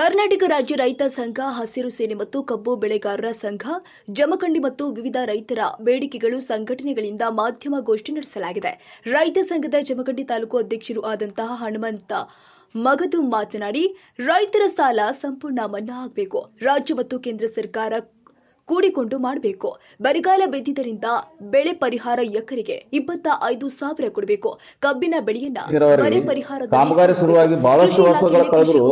ಕರ್ನಾಟಕ ರಾಜ್ಯ ರೈತ ಸಂಘ, ಹಸಿರು ಸೇನೆ ಮತ್ತು ಕಬ್ಬು ಬೆಳೆಗಾರರ ಸಂಘ, ಜಮಖಂಡಿ ಮತ್ತು ವಿವಿಧ ರೈತರ ಬೇಡಿಕೆಗಳು ಸಂಘಟನೆಗಳಿಂದ ಮಾಧ್ಯಮಗೋಷ್ಠಿ ನಡೆಸಲಾಗಿದೆ. ರೈತ ಸಂಘದ ಜಮಖಂಡಿ ತಾಲೂಕು ಅಧ್ಯಕ್ಷರು ಆದಂತಹ ಹನುಮಂತ ಮಗದು ಮಾತನಾಡಿ, ರೈತರ ಸಾಲ ಸಂಪೂರ್ಣ ಮನ್ನಾ ಆಗಬೇಕು. ರಾಜ್ಯ ಮತ್ತು ಕೇಂದ್ರ ಸರ್ಕಾರ ಕೂಡಿಕೊಂಡು ಮಾಡಬೇಕು. ಬರಗಾಲ ಬಿದ್ದಿದ್ದರಿಂದ ಬೆಳೆ ಪರಿಹಾರ ಎಕರೆಗೆ ಇಪ್ಪತ್ತ ಐದು ಸಾವಿರ ಕೊಡಬೇಕು. ಕಬ್ಬಿನ ಬೆಳೆಯನ್ನ ಬರೆ ಪರಿಹಾರದಲ್ಲಿ ಕಾಮಗಾರಿ ಶುರುವಾಗಿ ಬಹಳಷ್ಟು ವರ್ಷಗಳ ಕಳೆದರೂ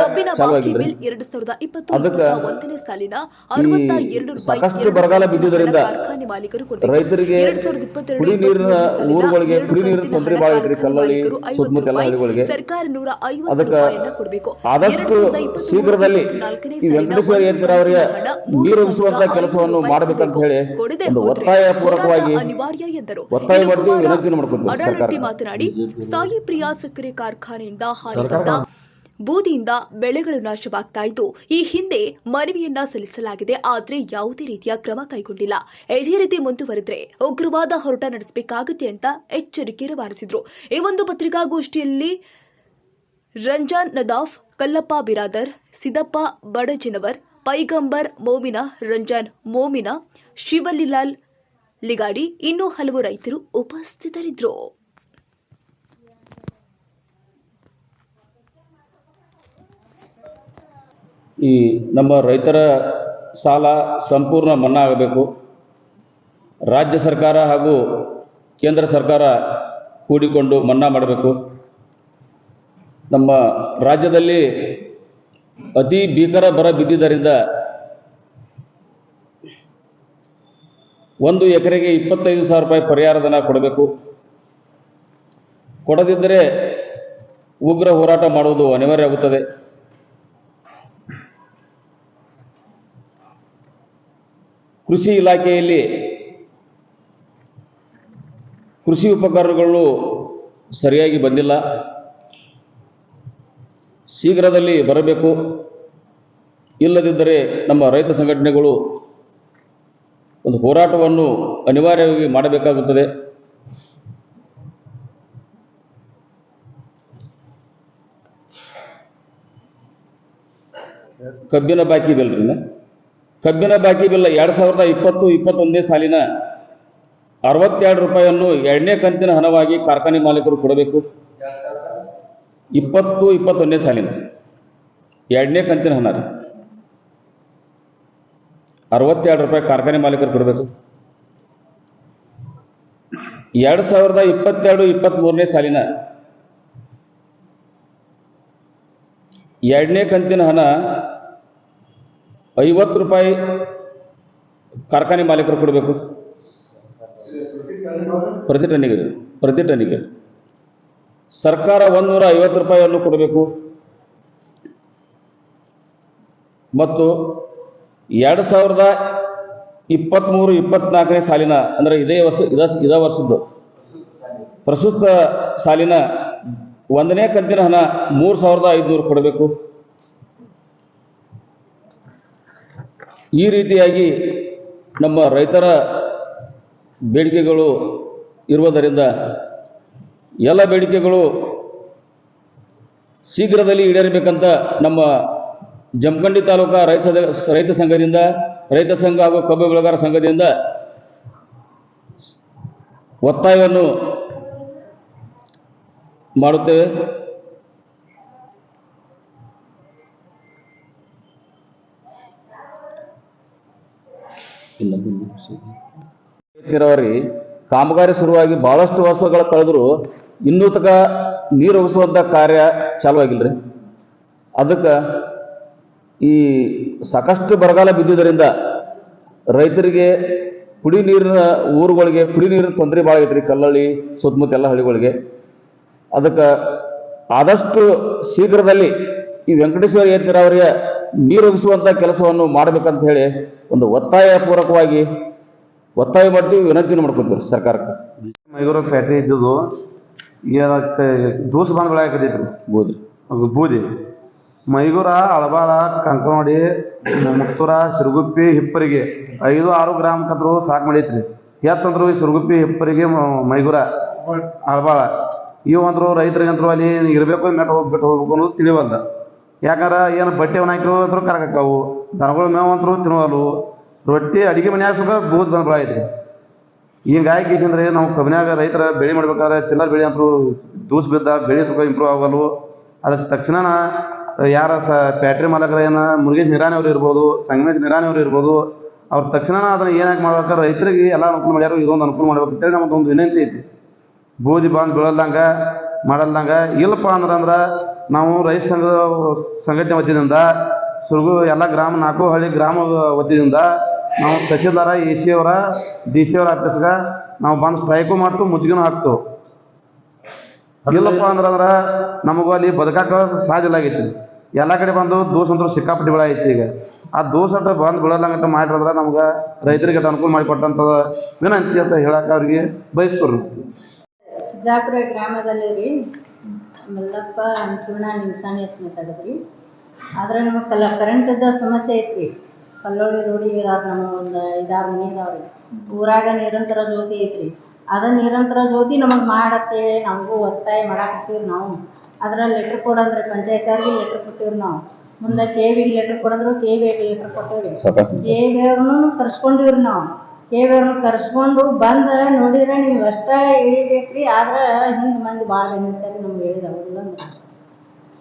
ಕಬ್ಬಿನ. ಬಾಕಿ ಬಿಲ್ ಎರಡು ಸಾವಿರದ ಅದಕ್ಕ ಒಂದನೇ ಸಾಲಿನ ಅರವತ್ತ ಎರಡು ರೂಪಾಯಿ ಸಾಕಷ್ಟು ಬರಗಾಲ ಕಂತಿನ ಬಿದ್ದಿದ್ದರಿಂದ ಕಾರ್ಖಾನೆ ಮಾಲೀಕರು. ರೈತರಿಗೆ ಎರಡು ಸಾವಿರದ ಇಪ್ಪತ್ತೆರಡು ಕುಡಿ ನೀರಿನ ಊರುಗಳಿಗೆ ಕುಡಿ ನೀರಿನ ತೊಂದರೆ ಬಹಳ ಐತ್ರಿ ಕಲ್ಲಳ್ಳಿ ಸುತ್ತಮುತ್ತ ಎಲ್ಲ ಹಳ್ಳಿಗಳಿಗೆ. ಸರ್ಕಾರ ನೂರ ಐವತ್ತು ರೂಪಾಯಿಯನ್ನ ಕೊಡಬೇಕು. ಆದಷ್ಟು ಶೀಘ್ರದಲ್ಲಿ ವೆಂಕಟೇಶ್ವರ ಒಂದು ಏತರಾವರಿಗೆ ಕಂತಿನ ಹಣ ಮೂರು ನೀರು ಸಾವಿರದ ಉಳಿಸುವಂತ ಐನೂರು ಕೆಲಸವನ್ನು ಮಾಡಬೇಕಂತ ಹೇಳಿ ಒತ್ತಾಯ ಪೂರ್ವಕವಾಗಿ ಅನಿವಾರ್ಯ ಎಂದರು. ಅಡಾಳಟ್ಟಿ ಮಾತನಾಡಿ ಸಾಯಿ ಪ್ರಿಯಾ ಸಕ್ಕರೆ ಕಾರ್ಖಾನೆಯಿಂದ ಹಾನಿ ಬಂದ ಬೂದಿಯಿಂದ ಬೆಳೆಗಳು ನಾಶವಾಗ್ತಾ ಇದ್ದು ಈ ಹಿಂದೆ ಮನವಿಯನ್ನ ಸಲ್ಲಿಸಲಾಗಿದೆ ಆದರೆ ಯಾವುದೇ ರೀತಿಯ ಕ್ರಮ ಕೈಗೊಂಡಿಲ್ಲ. ಇದೇ ರೀತಿ ಮುಂದುವರೆದ್ರೆ ಉಗ್ರವಾದ ಹೋರಾಟ ನಡೆಸಬೇಕಾಗುತ್ತೆ ಅಂತ ಎಚ್ಚರಿಕೆ ರವಾನಿಸಿದ್ರು. ಈ ಒಂದು ಪತ್ರಿಕಾಗೋಷ್ಠಿಯಲ್ಲಿ ರಂಜಾನ್ ನದಾಫ್ ಕಲ್ಲಪ್ಪ ಬಿರಾದರ್ ಸಿದಪ್ಪ ಬಡಜಿನವರ್, ಪೈಗಂಬರ್ ಮೋಮಿನ, ರಂಜಾನ್ ಮೋಮಿನ, ಶಿವಲಿಲಾಲ್ ಲಿಗಾಡಿ ಇನ್ನೂ ಹಲವು ರೈತರು ಉಪಸ್ಥಿತರಿದ್ದರು. ಈ ನಮ್ಮ ರೈತರ ಸಾಲ ಸಂಪೂರ್ಣ ಮನ್ನಾ ಆಗಬೇಕು ರಾಜ್ಯ ಸರ್ಕಾರ ಹಾಗೂ ಕೇಂದ್ರ ಸರ್ಕಾರ ಕೂಡಿಕೊಂಡು ಮನ್ನಾ ಮಾಡಬೇಕು. ನಮ್ಮ ರಾಜ್ಯದಲ್ಲಿ ಅತಿ ಭೀಕರ ಬರ ಬಿದ್ದಿದ್ದರಿಂದ ಒಂದು ಎಕರೆಗೆ ಇಪ್ಪತ್ತೈದು ಸಾವಿರ ರೂಪಾಯಿ ಪರಿಹಾರಧನ ಕೊಡಬೇಕು. ಕೊಡದಿದ್ದರೆ ಉಗ್ರ ಹೋರಾಟ ಮಾಡುವುದು ಅನಿವಾರ್ಯ ಆಗುತ್ತದೆ. ಕೃಷಿ ಇಲಾಖೆಯಲ್ಲಿ ಕೃಷಿ ಉಪಕರಣಗಳು ಸರಿಯಾಗಿ ಬಂದಿಲ್ಲ. ಶೀಘ್ರದಲ್ಲಿ ಬರಬೇಕು. ಇಲ್ಲದಿದ್ದರೆ ನಮ್ಮ ರೈತ ಸಂಘಟನೆಗಳು ಒಂದು ಹೋರಾಟವನ್ನು ಅನಿವಾರ್ಯವಾಗಿ ಮಾಡಬೇಕಾಗುತ್ತದೆ. ಕಬ್ಬಿನ ಬಾಕಿ ಬಿಲ್ರಿನ ಕಬ್ಬಿನ ಬಾಕಿ ಬಿಲ್ ಎರಡು ಸಾವಿರದ ಇಪ್ಪತ್ತು ಇಪ್ಪತ್ತೊಂದನೇ ಸಾಲಿನ ಅರವತ್ತೆರಡು ರೂಪಾಯಿಯನ್ನು ಎರಡನೇ ಕಂತಿನ ಹಣವಾಗಿ ಕಾರ್ಖಾನೆ ಮಾಲೀಕರು ಕೊಡಬೇಕು. ಇಪ್ಪತ್ತು, ಇಪ್ಪತ್ತೊಂದನೇ ಸಾಲಿನ ಎರಡನೇ ಕಂತಿನ ಹಣ ಅರವತ್ತೆರಡು ರೂಪಾಯಿ ಕಾರ್ಖಾನೆ ಮಾಲೀಕರು ಕೊಡಬೇಕು. ಎರಡು ಸಾವಿರದ ಇಪ್ಪತ್ತೆರಡು ಇಪ್ಪತ್ತ್ಮೂರನೇ ಸಾಲಿನ ಎರಡನೇ ಕಂತಿನ ಹಣ ಐವತ್ತು ರೂಪಾಯಿ ಕಾರ್ಖಾನೆ ಮಾಲೀಕರು ಕೊಡಬೇಕು. ಪ್ರತಿ ಟನ್ನಿಗೆ ಪ್ರತಿ ಟನ್ನಿಗೆ. ಸರ್ಕಾರ ಒಂದೂರ ಐವತ್ತು ರೂಪಾಯಿಯನ್ನು ಕೊಡಬೇಕು. ಮತ್ತು ಎರಡು ಸಾವಿರದ ಇಪ್ಪತ್ತ್ಮೂರು ಇಪ್ಪತ್ತ್ನಾಲ್ಕನೇ ಸಾಲಿನ, ಅಂದರೆ ಇದೇ ವರ್ಷ, ಇದ, ಇದೇ ವರ್ಷದ್ದು, ಪ್ರಸ್ತುತ ಸಾಲಿನ ಒಂದನೇ ಕಂತಿನ ಹಣ ಮೂರು ಸಾವಿರದ ಐದುನೂರು ಕೊಡಬೇಕು. ಈ ರೀತಿಯಾಗಿ ನಮ್ಮ ರೈತರ ಬೇಡಿಕೆಗಳು ಇರುವುದರಿಂದ ಎಲ್ಲ ಬೇಡಿಕೆಗಳು ಶೀಘ್ರದಲ್ಲಿ ಈಡೇರಬೇಕಂತ ನಮ್ಮ ಜಮಖಂಡಿ ತಾಲೂಕಾ ರೈತ ರೈತ ಸಂಘದಿಂದ, ರೈತ ಸಂಘ ಹಾಗೂ ಕಬ್ಬು ಬೆಳೆಗಾರ ಸಂಘದಿಂದ ಒತ್ತಾಯವನ್ನು ಮಾಡುತ್ತೇವೆ. ನೀರಾವರಿ ಕಾಮಗಾರಿ ಶುರುವಾಗಿ ಬಹಳಷ್ಟು ವರ್ಷಗಳ ಕಳೆದ್ರು ಇನ್ನೂ ತಕ ನೀರು ಒಗಿಸುವಂಥ ಕಾರ್ಯ ಚಾಲುವಾಗಿಲ್ಲ ರೀ ಅದಕ್ಕೆ ಈ ಸಾಕಷ್ಟು ಬರಗಾಲ ಬಿದ್ದಿದ್ದರಿಂದ ರೈತರಿಗೆ ಕುಡಿ ನೀರಿನ ಊರುಗಳಿಗೆ ಕುಡಿ ನೀರಿನ ತೊಂದರೆ ಭಾಳ ಐತ್ರಿ, ಕಲ್ಲಳ್ಳಿ, ಸುತ್ತಮುತ್ತ ಎಲ್ಲ ಹಳ್ಳಿಗಳಿಗೆ. ಅದಕ್ಕೆ ಆದಷ್ಟು ಶೀಘ್ರದಲ್ಲಿ ಈ ವೆಂಕಟೇಶ್ವರ ಏತ್ ಅವರಿಗೆ ನೀರು ಒಗಿಸುವಂಥ ಕೆಲಸವನ್ನು ಮಾಡಬೇಕಂತ ಹೇಳಿ ಒಂದು ಒತ್ತಾಯ ಪೂರ್ವಕವಾಗಿ ಒತ್ತಾಯ ಮಾಡ್ತೀವಿ ವಿನಂತಿನ ಮಾಡ್ಕೊತೀವಿ ಸರ್ಕಾರಕ್ಕೆ. ಮೈಗೂರು ಫ್ಯಾಕ್ಟ್ರಿ ಇದ್ದುದು ಈಗ ದೋಸ್ ದೂಸ ಬಂದ್. ಅದು ಬೂದಿ. ಮೈಗೂರ ಅಳಬಾಳ ಕಂಕನವಾಡಿ ಮುಕ್ತೂರ ಸಿರುಗುಪ್ಪಿ ಹಿಪ್ಪರಿಗೆ ಐದು ಆರು ಗ್ರಾಮ್ ಕಂದ್ರು ಸಾಕು ಮಾಡೈತ್ರಿ. ಎತ್ತಂದ್ರು ಈ ಸಿರುಗುಪ್ಪಿ ಹಿಪ್ಪರಿಗೆ ಮೈಗೂರ ಅಳಬಾಳ? ಇವಂದ್ರು ರೈತರಿಗಂತರು ಅಲ್ಲಿ ಇರಬೇಕು ಮೆಟ್ಟ ಹೋಗ್ಬಿಟ್ಟು ಹೋಗ್ಬೇಕು ಅನ್ನೋದು ತಿಳಿವಲ್ದ. ಯಾಕಂದ್ರೆ ಏನು ಬಟ್ಟೆ ಒಣಾಕಿರೋ ಅಂದ್ರೂ ಕರಕಾವು ದನಗಳು ಮೇವು ಅಂತರು ತಿನ್ನುವಲ್ವು ರೊಟ್ಟಿ ಅಡಿಗೆ ಮನೆ ಹಾಕ್ಬೇಕು ಬೂದ್ ಬಂದ್ಬಿಡ ಐತ್ರಿ ಹಿಂಗಾಗಿ ಕೇಸಂದ್ರೆ ನಾವು ಕಬ್ಬಿನಾಗ ರೈತರ ಬೆಳೆ ಮಾಡ್ಬೇಕಾದ್ರೆ ಚಿಲ್ಲರ್ ಬೆಳೆ ಅಂತೂ ದೂಸ್ ಬಿದ್ದ ಬೆಳೆ ಸುಖ ಇಂಪ್ರೂವ್ ಆಗಲ್ವು? ಅದಕ್ಕೆ ತಕ್ಷಣ ಯಾರ ಸ ಫ್ಯಾಕ್ಟ್ರಿ ಮಾಲಕರ ಏನ ಮುರುಗೇಶ್ ನಿರಾಣಿ ಅವ್ರು ಇರ್ಬೋದು, ಸಂಗಮೇಶ್ ನಿರಾಣಿ ಅವ್ರು ಇರ್ಬೋದು, ಅವ್ರ ತಕ್ಷಣ ಅದನ್ನ ಏನಾಗಿ ಮಾಡ್ಬೇಕಾದ್ರೆ ರೈತರಿಗೆ ಎಲ್ಲ ಅನುಕೂಲ ಮಾಡ್ಯಾರ, ಇದೊಂದು ಅನುಕೂಲ ಮಾಡ್ಬೇಕು ಅಂತೇಳಿ ನಮ್ದು ಒಂದು ವಿನಂತಿ ಐತಿ. ಬೂದಿ ಬಾಂದ್ ಬೀಳಲ್ದಂಗ ಮಾಡಲ್ದಂಗ, ಇಲ್ಲಪ್ಪ ಅಂದ್ರೆ ಅಂದ್ರೆ ನಾವು ರೈತ ಸಂಘ, ಸಂಘಟನೆ ವತಿಯಿಂದ, ಸುರ್ಗು, ಎಲ್ಲ ಗ್ರಾಮ, ನಾಲ್ಕು ಹಳ್ಳಿ ಗ್ರಾಮ ವತಿಯಿಂದ ನಾವು ತಹಸೀಲ್ದಾರ ಎ ಸಿ ಅವರ, ಡಿ ಸಿ ಅವರ ಆಫೀಸ್ಗೆ ನಾವು ಬಂದು ಸ್ಟ್ರೈಕು ಮಾಡ್ತು ಮುತ್ತಿಗೆನೂ ಹಾಕ್ತು. ಇಲ್ಲಪ್ಪ ಅಂದ್ರೆ ನಮಗೂ ಅಲ್ಲಿ ಬದುಕಾಕ ಸಾಧ್ಯ ಆಗೈತಿ. ಎಲ್ಲ ಕಡೆ ಬಂದು ದೋಷ ಅಂದ್ರೆ ಸಿಕ್ಕಾಪಟ್ಟಿ ಬೆಳೆ ಐತಿ ಈಗ. ಆ ದೋಷ ಅಂತ ಬಂದು ಬೀಳಲ್ಲಂಗಟ್ಟ ಮಾಡಿರಂದ್ರೆ ನಮ್ಗೆ ರೈತರಿಗೆ ಅನುಕೂಲ ಮಾಡಿಕೊಟ್ಟಂತದ ವಿನಂತಿ ಅಂತ ಹೇಳಕ್ಕೆ ಅವ್ರಿಗೆ ಬಯಸ್ಕೊರು ಸಿದ್ದಾಪುರ ಗ್ರಾಮದಲ್ಲಿ ರೀ, ಮಲ್ಲಪ್ಪ ಅನ್ನಪೂರ್ಣ ನಿಮ್ಸಾನಿ ಅಂತ ಮಾತಾಡಿದ್ರಿ ಆದ್ರೆ ನಮಗೆ ಕಲ ಕರೆಂಟದ ಸಮಸ್ಯೆ ಐತ್ರಿ. ಕಲ್ಲೋಳಿ ರೋಡಿ ಇದಾವೆ ನಮ್ಮ ಒಂದು ಐದಾರು ಮನೆ ಇದಾವೆ ರೀ ಊರಾಗ ನಿರಂತರ ಜ್ಯೋತಿ ಐತ್ರಿ. ಅದ ನಿರಂತರ ಜ್ಯೋತಿ ನಮಗೆ ಮಾಡತ್ತೆ ನಮಗೂ ಒತ್ತಾಯ ಮಾಡಾಕತ್ತೀವಿ ನಾವು. ಅದ್ರ ಲೆಟ್ರ್ ಕೊಡಂದ್ರೆ ಪಂಚಾಯತ್ರಿಗೆ ಲೆಟ್ರ್ ಕೊಟ್ಟಿವ್ರಿ ನಾವು. ಮುಂದೆ ಕೆ ವಿಗೆ ಲೆಟ್ರ್ ಕೊಡಂದ್ರು ಕೆ ವಿಗೆ ಲೆಟ್ರ್ ಕೊಟ್ಟೇವ್ರಿ ಸಾಕಾಷ್ಟು ಕೇವಿಯವ್ರನ್ನು ಕರ್ಸ್ಕೊಂಡಿವ್ರಿ ನಾವು. ಕೇವಿಯವ್ರನ್ನ ಕರ್ಸ್ಕೊಂಡು ಬಂದ ನೋಡಿದ್ರ ನೀವು ಅಷ್ಟ ಇಳಿಬೇಕ್ರಿ ಆದ್ರೆ ಹಿಂದೆ ಮಂದಿ ಭಾಳ ನಿಂತಾರೆ ನಮ್ಗೆ ಹೇಳಿದವಲ್ಲ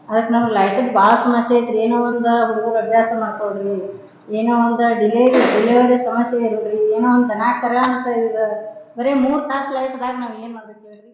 ಅದಕ್ಕೆ ನಮ್ಗೆ ಲೈಫಲ್ಲಿ ಭಾಳ ಸಮಸ್ಯೆ ಐತ್ರಿ. ಏನೋ ಒಂದು ಹುಡುಗರು ಅಭ್ಯಾಸ ಮಾಡ್ಕೊಳ್ರಿ. ಏನೋ ಒಂದು ಡಿಲೇವರಿ ಡೆಲಿವರಿ ಸಮಸ್ಯೆ ಇರೋದ್ರಿ ಏನೋ ಒಂದು ದನ ಅಂತ ಇದು, ಬರೀ ಮೂರು ತಾಸು ಲೈಟ್ದಾಗ ನಾವು ಏನು ಮಾಡ್ಬೇಕು ಹೇಳ್ರಿ?